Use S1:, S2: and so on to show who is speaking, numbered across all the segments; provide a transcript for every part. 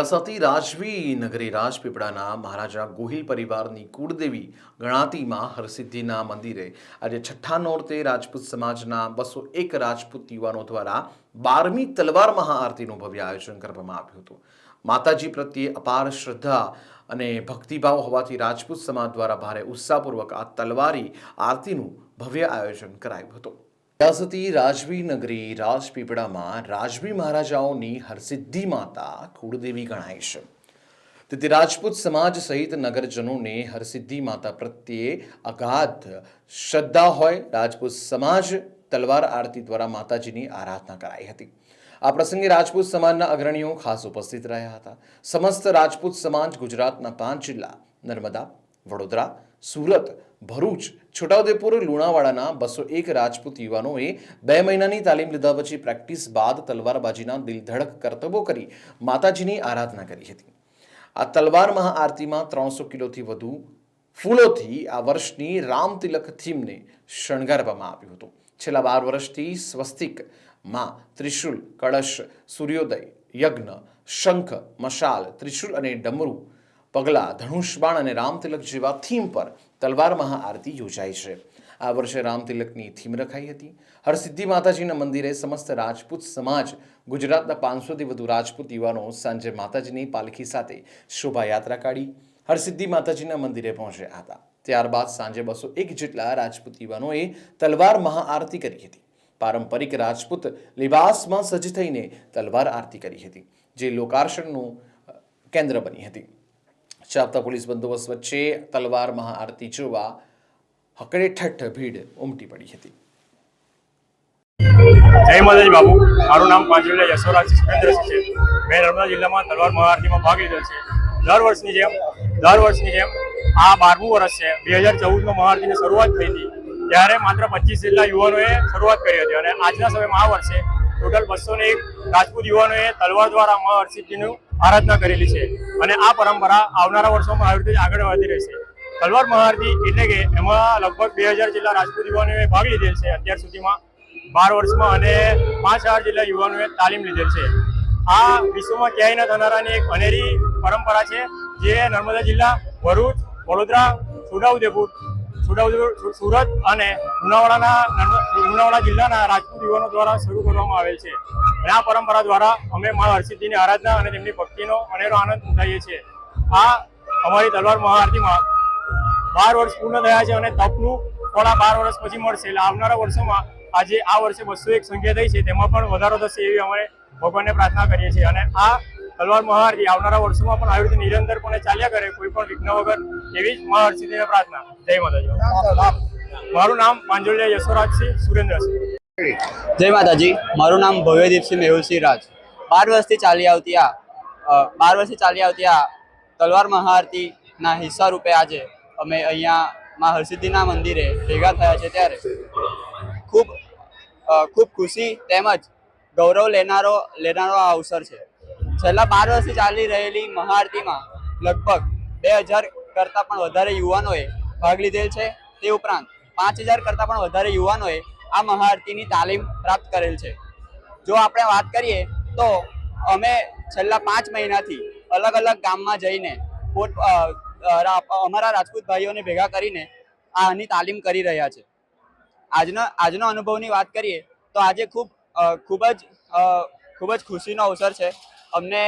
S1: રિયાસતી રાજવી નગરી રાજપીપળાના મહારાજા ગોહિલ પરિવારની કુળદેવી ગણાતીમાં હરસિદ્ધિના મંદિરે આજે છઠ્ઠા નોરતે રાજપૂત સમાજના બસો એક રાજપૂત યુવાનો દ્વારા બારમી તલવાર મહાઆરતીનું ભવ્ય આયોજન કરવામાં આવ્યું હતું. માતાજી પ્રત્યે અપાર શ્રદ્ધા અને ભક્તિભાવ હોવાથી રાજપૂત સમાજ દ્વારા ભારે ઉત્સાહપૂર્વક આ તલવારી આરતીનું ભવ્ય આયોજન કરાયું હતું. રિયાસતી રાજવી નગરી રાજપીપળામાં રાજવી મહારાજાઓની હરસિદ્ધિ માતા કુળદેવી ગણાય છે, તેથી રાજપૂત સમાજ સહિત નગરજનોને હરસિદ્ધિ માતા પ્રત્યે અગાધ શ્રદ્ધા હોય, રાજપૂત સમાજ તલવાર આરતી દ્વારા માતાજીની આરાધના કરાઈ હતી. આ પ્રસંગે રાજપૂત સમાજના અગ્રણીઓ ખાસ ઉપસ્થિત રહ્યા હતા. સમસ્ત રાજપૂત સમાજ ગુજરાતના પાંચ જિલ્લા, નર્મદા, વડોદરા સુરત, ભરૂચ, છોટાઉદેપુર, લુણાવાડાના બસો એક રાજપૂત યુવાનોએ બે મહિનાની તાલીમ લીધા પછી પ્રેક્ટિસ બાદ તલવારબાજીના દિલધડક કરતબો કરી માતાજીની આરાધના કરી હતી. આ તલવાર મહાઆરતીમાં ત્રણસો કિલોથી વધુ ફૂલોથી આ વર્ષની રામ તિલક થીમને શણગારવામાં આવ્યું હતું. છેલ્લા બાર વર્ષથી સ્વસ્તિકમાં ત્રિશુલ, કળશ, સૂર્યોદય, યજ્ઞ, શંખ, મશાલ, ત્રિશુલ અને ડમરું પગલા ધનુષબાણ અને રામતિલક જેવા થીમ પર તલવાર મહાઆરતી યોજાઈ છે. આ વર્ષે રામતિલકની થીમ રખાઈ હતી. હરસિદ્ધિ માતાજીના મંદિરે સમસ્ત રાજપૂત સમાજ, ગુજરાતના પાંચસોથી વધુ રાજપૂત યુવાનો સાંજે માતાજીની પાલખી સાથે શોભાયાત્રા કાઢી હરસિદ્ધિ માતાજીના મંદિરે પહોંચ્યા હતા. ત્યારબાદ સાંજે બસો એક જેટલા રાજપૂત યુવાનોએ તલવાર મહાઆરતી કરી હતી. પારંપરિક રાજપૂત લિબાસમાં સજ્જ થઈને તલવાર આરતી કરી હતી, જે લોકાર્ષણનું કેન્દ્ર બની હતી. ચાપતા પોલીસ બંદોબસ્ત વચ્ચે તલવાર મહાઆરતી જોવા હકડે ઠઠ્ઠ ભીડ ઉમટી પડી હતી.
S2: જય માતાજી બાબુ મારું નામ પાંચવીલા યશોરાજ સુરેન્દ્રસિંહ છે. મેં નર્મદા જિલ્લામાં તલવાર મહાઆરતીમાં ભાગ લીધો છે. દર વર્ષની જેમ, દર વર્ષની જેમ આ બારમું વર્ષ છે. બે હજાર ચૌદમાં મહાઆરતીની શરૂઆત થઈ હતી. ત્યારે માત્ર પચીસ જેટલા યુવાનોએ શરૂઆત કરી હતી. અને આજના સમયમાં આ વર્ષે ટોટલ બસો ને એક રાજપૂત યુવાનોએ તલવાર દ્વારા મા હરસિદ્ધિનું આરાધના કરેલી છે અને આ પરંપરા આવનારા વર્ષોમાં આવી રીતે આગળ વધી રહેશે તલવાર મહાઆરતી એટલે કે એમાં લગભગ બે હજાર જેટલા રાજપૂત યુવાનોએ ભાગ લીધેલ છે. અત્યાર સુધીમાં બાર વર્ષમાં અને પાંચ હજાર જેટલા યુવાનોએ તાલીમ લીધેલ છે. આ વિશ્વમાં ક્યાંય ન થનારાની એક અનેરી પરંપરા છે જે નર્મદા જિલ્લા, ભરૂચ, વડોદરા છોટાઉદેપુર છોટાઉદેપુર સુરત અને લુણાવાડાના લુણાવાડા જિલ્લાના રાજપૂત યુવાનો દ્વારા શરૂ કરવામાં આવેલ છે. અને આ પરંપરા દ્વારા અમે મા હરસિદ્ધિની આરાધના અને તેમની ભક્તિનો અનેરો આનંદ ઉઠાવીએ છીએ. આ અમારી તલવાર મહાઆરતીમાં બાર વર્ષ પૂર્ણ થયા છે અને તપનું ફળ આ બાર વર્ષ પછી મળશે. એટલે આવનારા વર્ષોમાં આજે આ વર્ષે બસો એક સંખ્યા થઈ છે. તેમાં પણ વધારો થશે એવી અમે ભગવાનને પ્રાર્થના કરીએ છીએ. અને આ તલવાર મહાઆરતી આવનારા વર્ષોમાં પણ આવી રીતે નિરંતરપણે ચાલ્યા કરે કોઈ પણ વિઘ્ન વગર એવી જ મહાહર્ષિદીને પ્રાર્થના. જય માતાજી. મારું નામ પાંજોલિયા યશોરાજસિંહ સુરેન્દ્રસિંહ.
S3: જય માતાજી, મારું નામ ભવ્યદીપસિંહ મેહુલસિંહ રાજ. બાર વર્ષથી ચાલી આવતી આ બાર વર્ષથી ચાલી આવતી આ તલવાર મહાઆરતીના હિસ્સા રૂપે આજે અમે અહીંયા મા હરસિદ્ધિના મંદિરે ભેગા થયા છે ત્યારે. ખૂબ ખૂબ ખુશી તેમજ ગૌરવ લેનારો લેનારો આ અવસર છે. છેલ્લા બાર વર્ષથી ચાલી રહેલી મહાઆરતીમાં લગભગ બે હજાર કરતાં પણ વધારે યુવાનોએ ભાગ લીધેલ છે. તે ઉપરાંત પાંચ હજાર કરતાં પણ વધારે યુવાનોએ આ મહાઆરતીની તાલીમ પ્રાપ્ત કરેલ છે. જો આપણે વાત કરીએ તો અમે છેલ્લા પાંચ મહિનાથી અલગ અલગ ગામમાં જઈને અમારા રાજપૂત ભાઈઓને ભેગા કરીને આની તાલીમ કરી રહ્યા છે. આજનો આજનો અનુભવની વાત કરીએ તો આજે ખૂબ ખૂબ જ ખૂબ જ ખુશીનો અવસર છે. અમને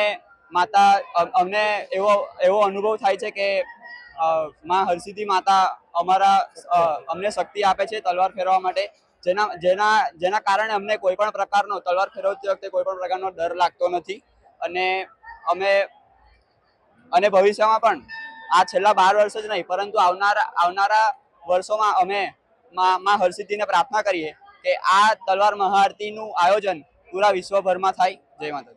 S3: માતા અમને એવો એવો અનુભવ થાય છે કે માં હરસિદ્ધિ માતા અમારા અમને શક્તિ આપે છે તલવાર ફેરવા માટે. જેના જેના જેના કારણે અમને કોઈ પણ પ્રકારનો, તલવાર ફેરવતી વખતે કોઈ પણ પ્રકારનો ડર લાગતો નથી. અને અમે, અને ભવિષ્યમાં પણ આ છેલ્લા બાર વર્ષ જ નહીં, પરંતુ આવનારા આવનારા વર્ષોમાં અમે માં હરસિદ્ધિને પ્રાર્થના કરીએ કે આ તલવાર મહાઆરતીનું આયોજન પૂરા વિશ્વભરમાં થાય. જય માતા